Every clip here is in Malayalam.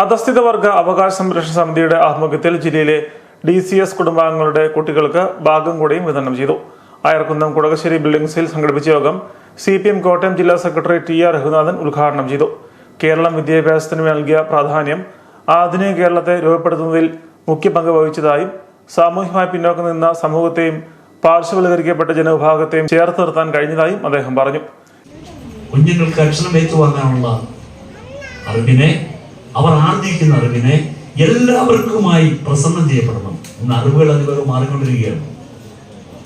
അധസ്ഥിത വർഗ അവകാശ സംരക്ഷണ സമിതിയുടെ ആഭിമുഖ്യത്തിൽ ജില്ലയിലെ ഡി സി എസ് കുടുംബാംഗങ്ങളുടെ കുട്ടികൾക്ക് ഭാഗം കൂടെയും വിതരണം ചെയ്തു. അയർക്കുന്നം കുടകശ്ശേരി ബിൽഡിംഗ്സിൽ സംഘടിപ്പിച്ച യോഗം സി പി എം കോട്ടയം ജില്ലാ സെക്രട്ടറി ടി ആർ രഘുനാഥൻ ഉദ്ഘാടനം ചെയ്തു. കേരളം വിദ്യാഭ്യാസത്തിന് നൽകിയ പ്രാധാന്യം ആധുനിക കേരളത്തെ രൂപപ്പെടുത്തുന്നതിൽ മുഖ്യ പങ്ക് വഹിച്ചതായും സാമൂഹ്യമായി പിന്നോക്കം നിന്ന സമൂഹത്തെയും പാർശ്വവൽക്കരിക്കപ്പെട്ട ജനവിഭാഗത്തെയും ചേർത്ത് നിർത്താൻ കഴിഞ്ഞതായും അദ്ദേഹം പറഞ്ഞു. കുഞ്ഞുങ്ങൾക്ക് അക്ഷരം ഏറ്റുവാങ്ങാനുള്ള അറിവിനെ അവർ ആർജിക്കുന്ന അറിവിനെ എല്ലാവർക്കുമായി പ്രസന്നം ചെയ്യപ്പെടണം. ഇന്ന് അറിവുകൾ അതിവേറെ മാറിക്കൊണ്ടിരിക്കുകയാണ്.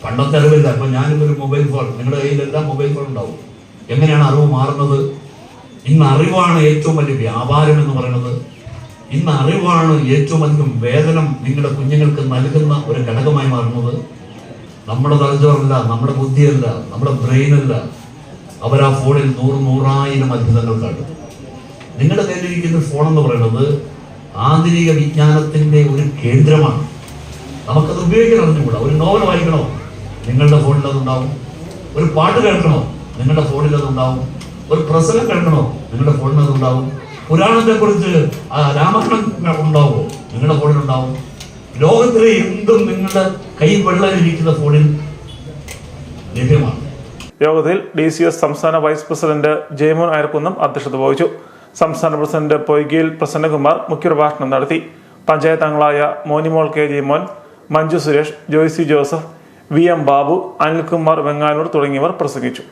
പണ്ടത്തെ അറിവില്ല. അപ്പൊ ഒരു മൊബൈൽ ഫോൺ നിങ്ങളുടെ കയ്യിൽ എല്ലാ മൊബൈൽ ഫോൺ ഉണ്ടാവും. എങ്ങനെയാണ് അറിവ് മാറുന്നത്? ഇന്ന് അറിവാണ് ഏറ്റവും വലിയ വ്യാപാരം എന്ന് പറയുന്നത്. ഇന്ന് അറിവാണ് ഏറ്റവും അധികം വേതനം നിങ്ങളുടെ കുഞ്ഞുങ്ങൾക്ക് നൽകുന്ന ഒരു ഘടകമായി മാറുന്നത്. നമ്മുടെ തലച്ചോറല്ല നമ്മുടെ ബുദ്ധിയല്ല നമ്മുടെ ബ്രെയിനല്ല. അവർ ആ ഫോണിൽ നൂറ് നൂറായിരം അത്ഭുതങ്ങൾ കണ്ടു നിങ്ങളുടെ കയ്യിലിരിക്കുന്ന ഫോൺ എന്ന് പറയുന്നത് ആധുനിക വിജ്ഞാനത്തിന്റെ ഒരു കേന്ദ്രമാണ്. നമുക്കത് ഉപയോഗിക്കാൻ അറിഞ്ഞുകൂടാ ഒരു നോവൽ വായിക്കണോ? നിങ്ങളുടെ ഫോണിൽ അതുണ്ടാവും. ഒരു പാട്ട് കേൾക്കണോ? നിങ്ങളുടെ ഫോണിൽ അതുണ്ടാവും. ഒരു പ്രസംഗം കേൾക്കണോ? നിങ്ങളുടെ ഫോണിൽ അതുണ്ടാവും. പുരാണത്തെ കുറിച്ച് രാമായണം ഉണ്ടാവുമോ? നിങ്ങളുടെ ഫോണിൽ ഉണ്ടാവും. ലോകത്തിലെ എന്തും നിങ്ങളുടെ കൈ വെള്ളമിരിക്കുന്ന ഫോണിൽ ലഭ്യമാണ്. യോഗത്തിൽ ഡി സി എസ് സംസ്ഥാന വൈസ് പ്രസിഡന്റ് ജയമോൻ അയർക്കുന്നം അധ്യക്ഷത വഹിച്ചു. സംസ്ഥാന പ്രസിഡന്റ് പൊയ്കയിൽ പ്രസന്നകുമാർ മുഖ്യപ്രഭാഷണം നടത്തി. പഞ്ചായത്ത് അംഗങ്ങളായ Monimol K G Mon Manju Suresh Joycy Joseph V M Babu Anilkumar Venganoor തുടങ്ങിയവർ പ്രസംഗിച്ചു.